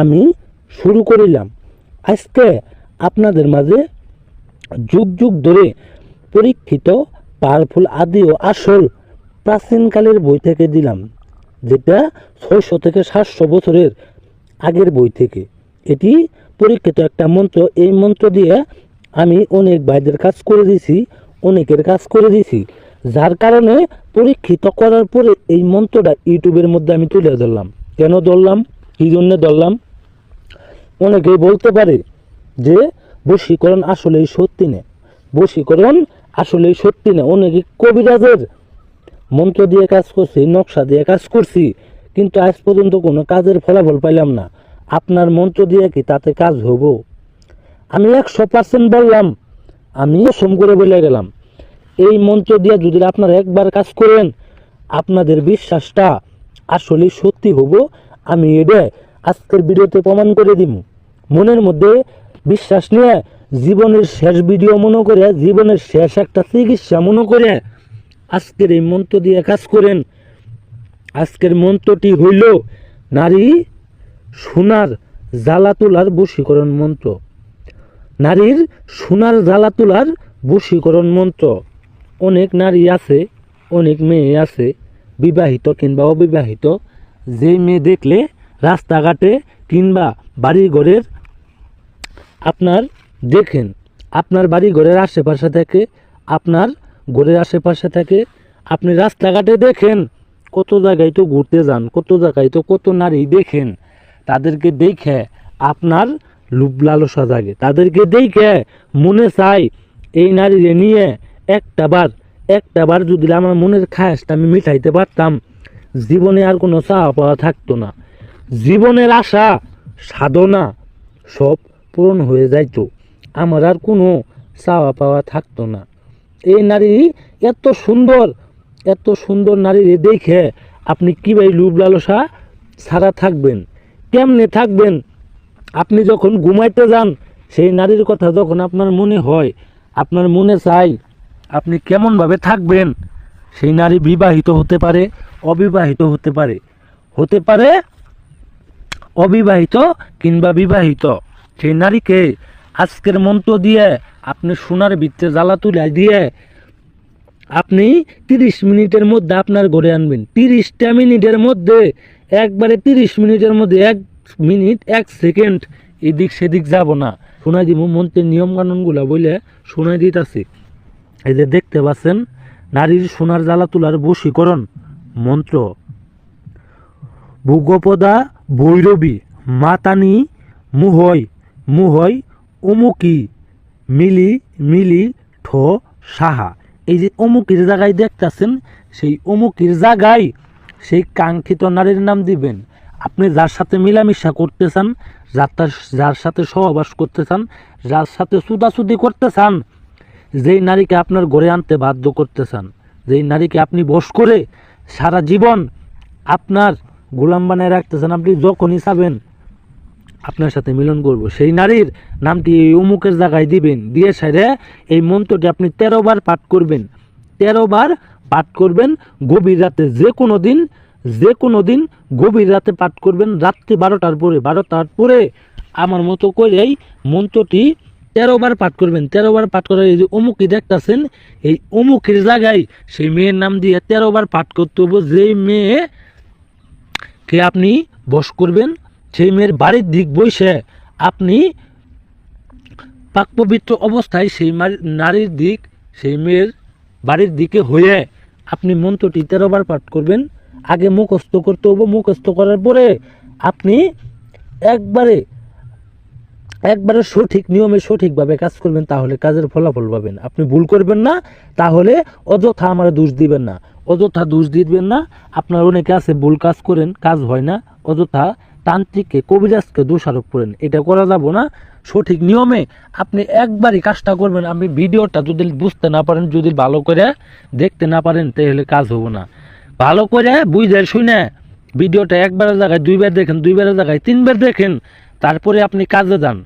আমি শুরু করিলাম। আজকে আপনাদের মাঝে যুগ যুগ ধরে পরীক্ষিত পাওয়ারফুল আদি ও আসল প্রাচীনকালের বই থেকে দিলাম, যেটা ছয়শো থেকে সাতশো বছরের আগের বই থেকে। এটি পরীক্ষিত একটা মন্ত্র। এই মন্ত্র দিয়ে আমি অনেক ভাইদের কাজ করে দিছি অনেকের কাজ করে দিছি যার কারণে পরীক্ষিত করার পরে এই মন্ত্রটা ইউটিউবের মধ্যে আমি তুলে ধরলাম। কেন ধরলাম? কী জন্য ধরলাম, অনেকেই বলতে পারে যে বশীকরণ আসলেই সত্যি না। বশীকরণ আসলেই সত্যি না। অনেকে কবিরাজের মন্ত্র দিয়ে কাজ করছি, নকশা দিয়ে কাজ করছি, কিন্তু আজ পর্যন্ত কোনো কাজের ফলাফল পাইলাম না। আপনার মন্ত্র দিয়ে কি তাতে কাজ হব? আমি একশো পার্সেন্ট বললাম, আমি সোম করে বলে গেলাম। এই মন্ত্র দিয়ে যদি আপনারা একবার কাজ করেন, আপনাদের বিশ্বাসটা আসলে সত্যি হব আমি এটা আজকের ভিডিওতে প্রমাণ করে দিব মনের মধ্যে বিশ্বাস নিয়ে জীবনের শেষ ভিডিও মনে করে, জীবনের শেষ একটা চিকিৎসা মনে করে আজকের এই মন্ত্র দিয়ে কাজ করেন। আজকের মন্ত্রটি হইল নারী সোনার জ্বালা তোলার বশীকরণ মন্ত্র। নারীর সোনার জ্বালা তোলার বশীকরণ মন্ত্র। অনেক নারী আছে, অনেক মেয়ে আছে, বিবাহিত কিংবা অবিবাহিত। যে মেয়ে দেখলে রাস্তাঘাটে কিংবা বাড়ি ঘরের আপনার দেখেন, আপনার বাড়ি ঘরের আশেপাশে থেকে, আপনার ঘরের আশেপাশে থেকে আপনি রাস্তাঘাটে দেখেন, কত জায়গায় তো ঘুরতে যান, কত জায়গায় তো কত নারী দেখেন, তাদেরকে দেখে আপনার লুপ লালসা জাগে, তাদেরকে দেখে মনে চাই এই নারীরে নিয়ে একটা বার একটা বার যদি আমার মনের খায়াসটা আমি মিটাইতে পারতাম জীবনে আর কোনো চাওয়া পাওয়া থাকতো না। জীবনের আশা, সাধনা সব পূরণ হয়ে যাইতো। আমার আর কোনো চাওয়া পাওয়া থাকতো না। এই নারী এত সুন্দর এত সুন্দর নারী দেখে আপনি কীভাবে লুব লালসা? ছাড়া থাকবেন, কেমনে থাকবেন? আপনি যখন ঘুমাইতে যান, সেই নারীর কথা যখন আপনার মনে হয়, আপনার মনে চাই, আপনি কেমনভাবে থাকবেন? সেই নারী বিবাহিত হতে পারে, অবিবাহিত হতে পারে। হতে পারে অবিবাহিত কিংবা বিবাহিত। সেই নারীকে আজকের মন্ত্র দিয়ে আপনি সোনার ভিত্তে জ্বালা তুলে দিয়ে আপনি তিরিশ মিনিটের মধ্যে আপনার ঘরে আনবেন। তিরিশটা মিনিটের মধ্যে, একবারে তিরিশ মিনিটের মধ্যে এক মিনিট, এক সেকেন্ড এদিক সেদিক যাব না। শোনাই দিব মন্ত্রের নিয়ম কানুনগুলো বলে শোনাই দিতেছি। এই যে দেখতে পাচ্ছেন নারীর সোনার জ্বালা তোলার বশীকরণ মন্ত্র। ভূগোপদা ভৈরবী, মাতানি মুহয় মুহয় অমুকি, মিলি মিলি, ঠ, সাহা। এই যে অমুকির জায়গায় দেখতেছেন, সেই অমুকির জায়গায় সেই কাঙ্ক্ষিত নারীর নাম দিবেন। আপনি যার সাথে মিলামিশা করতে চান, যার যার সাথে সহবাস করতে চান, যার সাথে সুদাসুদি করতে চান যেই নারীকে আপনার ঘরে আনতে বাধ্য করতে চান যেই নারীকে আপনি বশ করে সারা জীবন আপনার গোলাম বানায় রাখতে চান আপনি যখনই চাবেন আপনার সাথে মিলন করব। সেই নারীর নামটি এই অমুকের জায়গায় দিবেন, দিয়ে সেরে এই মন্ত্রটি আপনি তেরো বার পাঠ করবেন। তেরো বার পাঠ করবেন, গভীর রাতে যে কোনো দিন, যে কোনো দিন গভীর রাতে পাঠ করবেন। রাত্রি বারোটার পরে বারোটার পরে আমার মতো করেই মন্ত্রটি তেরো বার পাঠ করবেন, তেরো বার পাঠ করে এই যে অমুকি দেখতেছেন এই অমুকের জায়গায় সেই মেয়ের নাম দিয়ে তেরো বার পাঠ করতে হবে যেই মেয়ে কে আপনি বস করবেন সেই মেয়ের বাড়ির দিক বসে আপনি পাক পবিত্র অবস্থায় সেই নারীর দিক, সেই মেয়ের বাড়ির দিকে হয়ে আপনি মন্ত্রটি তেরোবার পাঠ করবেন। আগে মুখস্থ করতে হবে মুখস্থ করার পরে আপনি একবারে একবারে সঠিক নিয়মে সঠিকভাবে কাজ করবেন, তাহলে কাজের ফলাফল পাবেন। আপনি ভুল করবেন না, তাহলে অযথা আমার দোষ দিবেন না। অযথা দোষ দিবেন না, আপনার অনেকে আছে ভুল কাজ করেন, কাজ হয় না, অযথা তান্ত্রিককে কবিরাজকে দোষারোপ করেন। এটা করা যাব না, সঠিক নিয়মে আপনি একবারই কাজটা করবেন। আপনি ভিডিওটা যদি বুঝতে না পারেন, যদি ভালো করে দেখতে না পারেন, তাহলে কাজ হব না। ভালো করে বুঝে শুনে ভিডিওটা একবারের জায়গায় দুইবার দেখেন, দুইবারের জায়গায় তিনবার দেখেন, তারপরে আপনি কাজে যান।